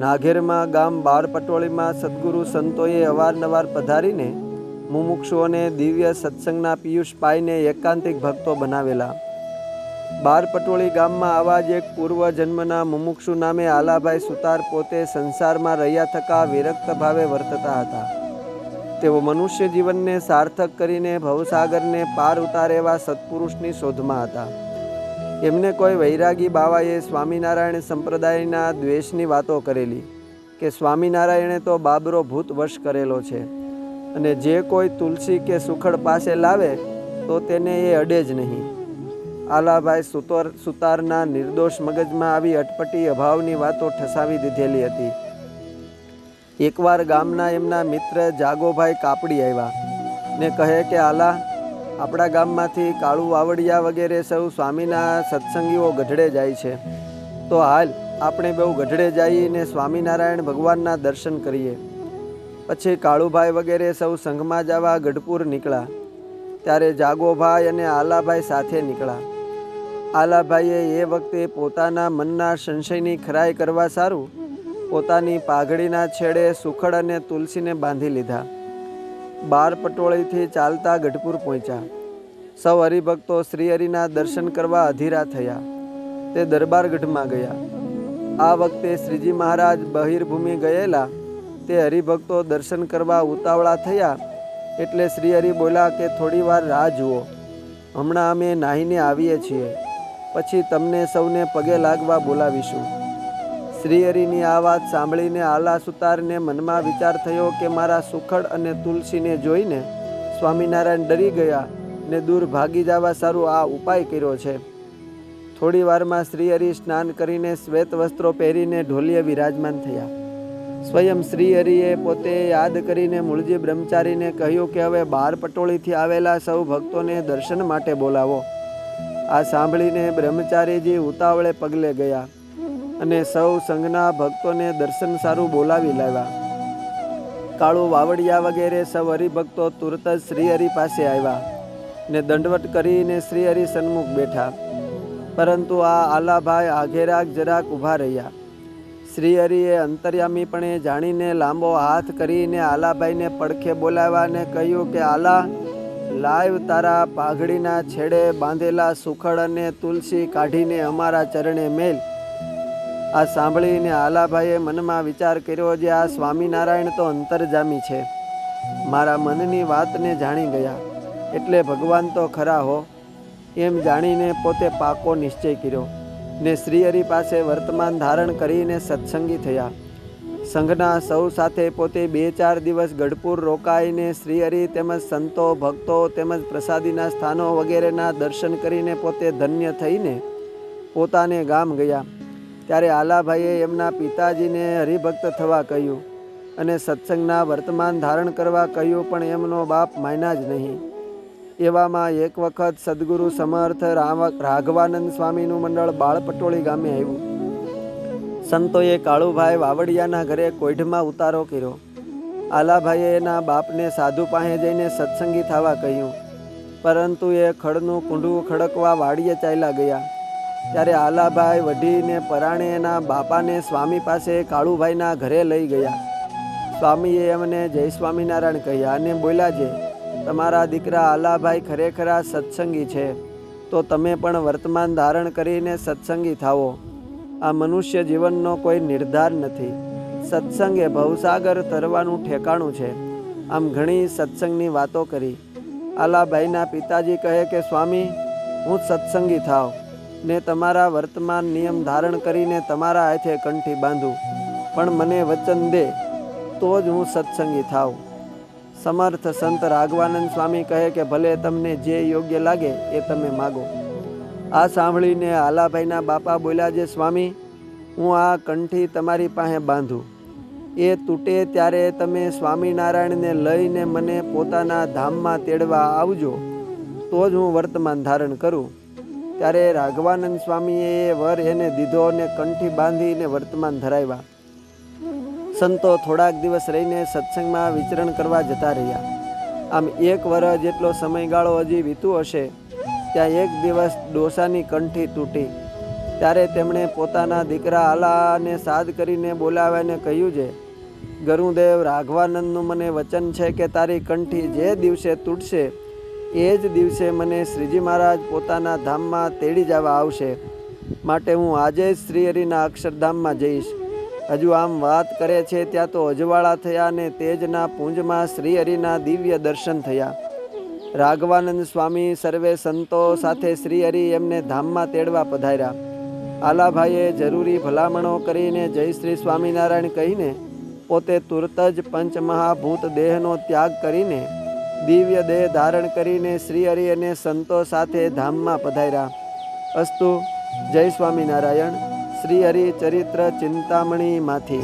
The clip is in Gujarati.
નાઘેરમાં ગામ બાર પટોળીમાં સદગુરુ સંતોએ અવારનવાર પધારીને મુમુક્ષુઓને દિવ્ય સત્સંગના પિયુષ પાઈને એકાંતિક ભક્તો બનાવેલા. બાર પટોળી ગામમાં આવા જ એક પૂર્વ જન્મના મુમુક્ષુ નામે આલાભાઈ સુતાર પોતે સંસારમાં રહ્યા થકા વિરક્ત ભાવે વર્તતા હતા. તેઓ મનુષ્ય જીવનને સાર્થક કરીને ભવસાગરને પાર ઉતારે એવા સત્પુરુષની શોધમાં હતા. એમને કોઈ વૈરાગી બાવાએ સ્વામિનારાયણ સંપ્રદાયના દ્વેષની વાતો કરેલી કે સ્વામિનારાયણે તો બાબરો ભૂત વશ કરેલો છે અને જે કોઈ તુલસી કે સુખડ પાસે લાવે તો તેને એ અડે જ નહીં. આલાભાઈ સુતોર સુતારના નિર્દોષ મગજમાં આવી અટપટી અભાવની વાતો ઠસાવી દીધેલી હતી. એકવાર ગામના એમના મિત્ર જાગોભાઈ કાપડી આવ્યા ને કહે કે, આલા આપણા ગામમાંથી કાળુ વાવડિયા વગેરે સૌ સ્વામીના સત્સંગીઓ ગઢડે જાય છે. તો હાલ આપણે બહુ ગઢડે જઈને સ્વામિનારાયણ ભગવાનના દર્શન કરીએ. પછી કાળુભાઈ વગેરે સૌ સંઘમાં જવા ગઢપુર નીકળ્યા. ત્યારે જાગોભાઈ અને આલાભાઈ સાથે નીકળ્યા. આલાભાઈએ એ વખતે પોતાના મનના સંશયની ખરાઈ કરવા સારું પોતાની પાઘડીના છેડે સુખડ અને તુલસીને બાંધી લીધા. બાર પટોળીથી ચાલતા ગઢપુર પહોંચ્યા. સૌ હરિભક્તો શ્રી હરિના દર્શન કરવા અધીરા થયા. તે દરબારગઢમાં ગયા. આ વખતે શ્રીજી મહારાજ બહિર્ભૂમિ ગયેલા. તે હરિભક્તો દર્શન કરવા ઉતાવળા થયા. એટલે શ્રી હરિ બોલ્યા કે થોડી વાર રાહ જુઓ. હમણાં અમે નાહીને આવીએ છીએ. પછી તમને સૌને પગે લાગવા બોલાવીશું. શ્રી હરિની આ વાત સાંભળીને આલા સુતારને મનમાં વિચાર થયો કે મારા સુખડ અને તુલસીને જોઈને સ્વામિનારાયણ ડરી ગયા ને દૂર ભાગી જવા સારું આ ઉપાય કર્યો છે. થોડી વારમાં શ્રી હરિ સ્નાન કરીને શ્વેત વસ્ત્રો પહેરીને ઢોલીએ વિરાજમાન થયા. સ્વયં શ્રી હરિએ પોતે યાદ કરીને મૂળજી બ્રહ્મચારીને કહ્યું કે હવે બાર પટોળીથી આવેલા સૌ ભક્તોને દર્શન માટે બોલાવો. આ સાંભળીને બ્રહ્મચારીજી ઉતાવળે પગલે ગયા. અને સૌ સંઘના ભક્તોને દર્શન સારું બોલાવી લાવ્યા. કાળુ વાવડિયા વગેરે સૌ હરિભક્તો તુરત જ શ્રીહરિ પાસે આવ્યા ને દંડવટ કરીને શ્રી હરિ સન્મુખ બેઠા. પરંતુ આ આલાભાઈ આઘેરાક જરાક ઊભા રહ્યા. શ્રી હરિએ અંતર્યામીપણે જાણીને લાંબો હાથ કરીને આલાભાઈને પડખે બોલાવ્યા અને કહ્યું કે, આલા, લાઈવ તારા પાઘડીના છેડે બાંધેલા સુખડ અને તુલસી કાઢીને અમારા ચરણે મેલ. આ સાંભળીને આલાભાઈએ મનમાં વિચાર કર્યો જે આ સ્વામિનારાયણ તો અંતરજામી છે. મારા મનની વાતને જાણી ગયા. એટલે ભગવાન તો ખરા હો. એમ જાણીને પોતે પાકો નિશ્ચય કર્યો ને શ્રીહરિ પાસે વર્તમાન ધારણ કરીને સત્સંગી થયા. સંઘના સૌ સાથે પોતે બે ચાર દિવસ ગઢપુર રોકાઈને શ્રીહરિ તેમજ સંતો, ભક્તો તેમજ પ્રસાદીના સ્થાનો વગેરેના દર્શન કરીને પોતે ધન્ય થઈને પોતાને ગામ ગયા. ત્યારે આલાભાઈએ એમના પિતાજીને હરિભક્ત થવા કહ્યું અને સત્સંગના વર્તમાન ધારણ કરવા કહ્યું, પણ એમનો બાપ માન્યા જ નહીં. એવામાં એક વખત સદગુરુ સમર્થ રાઘવાનંદ સ્વામીનું મંડળ બાળપટોળી ગામે આવ્યું. સંતોએ કાળુભાઈ વાવડિયાના ઘરે કોઈઢમાં ઉતારો કર્યો. આલાભાઈએ એના બાપને સાધુ પાસે જઈને સત્સંગી થવા કહ્યું. પરંતુ એ ખડનું કુંડું ખડકવા વાડીએ ચાલ્યા ગયા. ત્યારે આલાભાઈ વઢીને પરાણે એના બાપાને સ્વામી પાસે કાળુભાઈના ઘરે લઈ ગયા. સ્વામીએ એમને જય સ્વામિનારાયણ કહ્યા અને બોલ્યા છે, તમારા દીકરા આલાભાઈ ખરેખર સત્સંગી છે. તો તમે પણ વર્તમાન ધારણ કરીને સત્સંગી થાવો આ મનુષ્ય જીવનનો કોઈ નિર્ધાર નથી. સત્સંગ એ ભવસાગર તરવાનું ઠેકાણું છે. આમ ઘણી સત્સંગની વાતો કરી. આલાભાઈના પિતાજી કહે કે, સ્વામી, હું સત્સંગી થાવ. ને તમારા વર્તમાન નિયમ ધારણ કરીને તમારા હાથે કંઠી બાંધું. પણ મને વચન દે, તો જ હું સત્સંગી થાવ સમર્થ સંત રાઘવાનંદ સ્વામી કહે કે ભલે તમને જે યોગ્ય લાગે એ તમે માગો. આ સાંભળીને આલાભાઈના બાપા બોલ્યા જે સ્વામી, હું આ કંઠી તમારી પાસે બાંધું. એ તૂટે ત્યારે તમે સ્વામિનારાયણને લઈને મને પોતાના ધામમાં તેડવા આવજો, તો જ હું વર્તમાન ધારણ કરું. ત્યારે રાઘવાનંદ સ્વામીએ વર એને દીધો અને કંઠી બાંધીને વર્તમાન ધરાવ્યા. સંતો થોડાક દિવસ રહીને સત્સંગમાં વિચરણ કરવા જતા રહ્યા. આમ એક વર્ષ જેટલો સમયગાળો હજી વીતું હશે, ત્યાં એક દિવસ ડોસાની કંઠી તૂટી. ત્યારે તેમણે પોતાના દીકરા આલાને સાદ કરીને બોલાવ્યાને કહ્યું છે, ગરુદેવ, રાઘવાનંદનું મને વચન છે કે તારી કંઠી જે દિવસે તૂટશે એ જ દિવસે મને શ્રીજી મહારાજ પોતાના ધામમાં તેડી જવા આવશે. માટે હું આજે જ શ્રીહરિના અક્ષરધામમાં જઈશ. હજુ આમ વાત કરે છે ત્યાં તો અજવાળા થયા અને તેજના પુંજમાં શ્રીહરિના દિવ્ય દર્શન થયા. રાઘવાનંદ સ્વામી સર્વે સંતો સાથે શ્રીહરિ એમને ધામમાં તેડવા પધાર્યા. આલાભાઈએ જરૂરી ભલામણો કરીને જય શ્રી સ્વામિનારાયણ કહીને પોતે તુરત જ પંચમહાભૂત દેહનો ત્યાગ કરીને દિવ્ય દેહ ધારણ કરીને શ્રીહરિ અને સંતો સાથે ધામમાં પધાર્યા. અસ્તુ, જય સ્વામિનારાયણ શ્રી હરિ ચરિત્ર ચિંતામણીમાંથી.